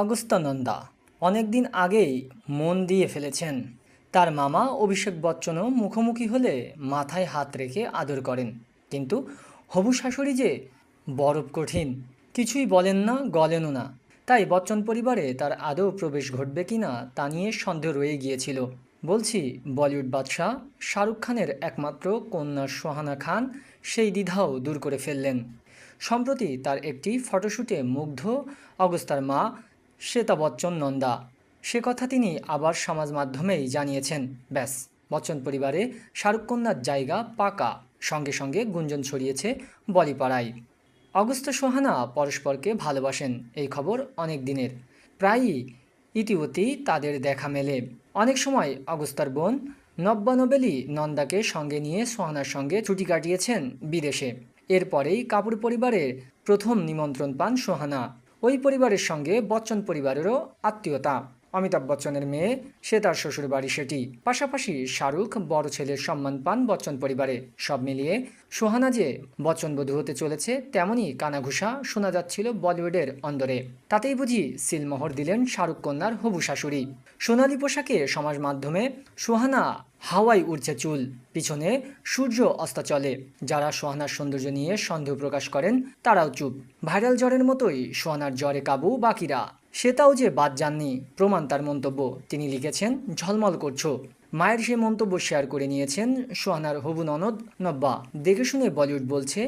অগস্ত্যানন্দা অনেকদিন আগেই মন দিয়ে ফেলেছেন। তার মামা অভিষেক বচ্চনও মুখোমুখি হলে মাথায় হাত রেখে আদর করেন। কিন্তু হবু শাশুড়ি যে বরফ কঠিন, কিছুই বলেন না, গলেনও না। তাই বচ্চন পরিবারে তার আদৌ প্রবেশ ঘটবে কি না, তা নিয়ে সন্দেহ রয়ে গিয়েছিল। বলছি, বলিউড বাদশাহ শাহরুখ খানের একমাত্র কন্যা সোহানা খান সেই দ্বিধাও দূর করে ফেললেন। সম্প্রতি তার একটি ফটোশ্যুটে মুগ্ধ অগস্তার মা শ্বেতা বচ্চন নন্দা। সে কথা তিনি আবার সমাজ মাধ্যমেই জানিয়েছেন। ব্যাস, বচ্চন পরিবারে শাহরুখ কন্যার জায়গা পাকা। সঙ্গে সঙ্গে গুঞ্জন ছড়িয়েছে বলিপাড়ায়। অগস্ত সোহানা পরস্পরকে ভালোবাসেন, এই খবর অনেক দিনের। প্রায়ই ইতিমধ্যেই তাদের দেখা মেলে। অনেক সময় অগস্তার বোন নব্বা নোবেলি নন্দাকে সঙ্গে নিয়ে সোহানার সঙ্গে ছুটি কাটিয়েছেন বিদেশে। এরপরেই কাপুর পরিবারের প্রথম নিমন্ত্রণ পান সোহানা। ওই পরিবারের সঙ্গে বচ্চন পরিবারেরও আত্মীয়তা। অমিতাভ বচ্চনের মেয়ে, সে তার শ্বশুর বাড়ি সেটি। পাশাপাশি শাহরুখ বড় ছেলের সম্মান পান বচ্চন পরিবারে। সব মিলিয়ে সোহানা যে বচ্চন বচ্চনবধূ হতে চলেছে, তেমনই কানাঘুষা শোনা যাচ্ছিল বলিউডের অন্দরে। তাতেই বুঝি সিলমোহর দিলেন শাহরুখ কন্যার হবু শাশুড়ি। সোনালী পোশাকে সমাজ মাধ্যমে সোহানা হাওয়াই উঠছে চুল, পিছনে সূর্য অস্ত চলে। যারা সোহানার সৌন্দর্য নিয়ে সন্দেহ প্রকাশ করেন, তারাও চুপ। ভাইরাল জ্বরের মতোই সোহানার জ্বরে কাবু বাকিরা। সেটাও যে বাদ যাননি, প্রমাণ তার মন্তব্য। তিনি লিখেছেন, ঝলমল করছ। মায়ের সে মন্তব্য শেয়ার করে নিয়েছেন সোহানার হবু ননদ নব্বা। দেখে শুনে বলিউড বলছে,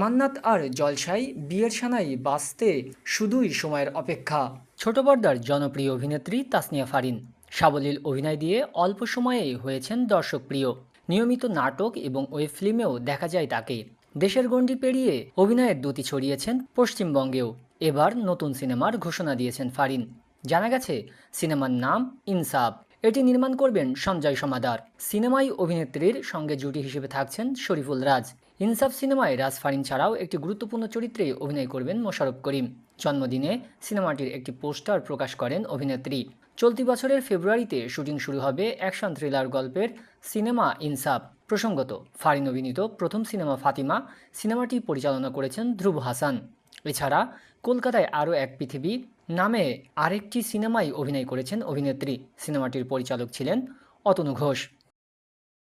মান্নাত আর জলসাই বিয়ের সানাই বাঁচতে শুধুই সময়ের অপেক্ষা। ছোট পর্দার জনপ্রিয় অভিনেত্রী তাসনিয়া ফারিন। সাবলীল অভিনয় দিয়ে অল্প সময়েই হয়েছেন দর্শকপ্রিয়। নিয়মিত নাটক এবং ওয়েব ফিল্মেও দেখা যায় তাকে। দেশের গণ্ডি পেরিয়ে অভিনয়ের দ্যুতি ছড়িয়েছেন পশ্চিমবঙ্গেও। এবার নতুন সিনেমার ঘোষণা দিয়েছেন ফারিন। জানা গেছে, সিনেমার নাম ইনসাফ। এটি নির্মাণ করবেন সঞ্জয় সমাদার। সিনেমায় অভিনেত্রীর সঙ্গে জুটি হিসেবে থাকছেন শরীফুল রাজ। ইনসাফ সিনেমায় রাজ ফারিন ছাড়াও একটি গুরুত্বপূর্ণ চরিত্রে অভিনয় করবেন মোশাররফ করিম। জন্মদিনে সিনেমাটির একটি পোস্টার প্রকাশ করেন অভিনেত্রী। চলতি বছরের ফেব্রুয়ারিতে শুটিং শুরু হবে অ্যাকশন থ্রিলার গল্পের সিনেমা ইনসাফ, প্রসঙ্গত ফারিন অভিনীত প্রথম সিনেমা ফাতিমা, সিনেমাটি পরিচালনা করেছেন ধ্রুব হাসান। এছাড়া কলকাতায় আরও এক পৃথিবী নামে আরেকটি সিনেমায় অভিনয় করেছেন অভিনেত্রী। সিনেমাটির পরিচালক ছিলেন অতনু ঘোষ।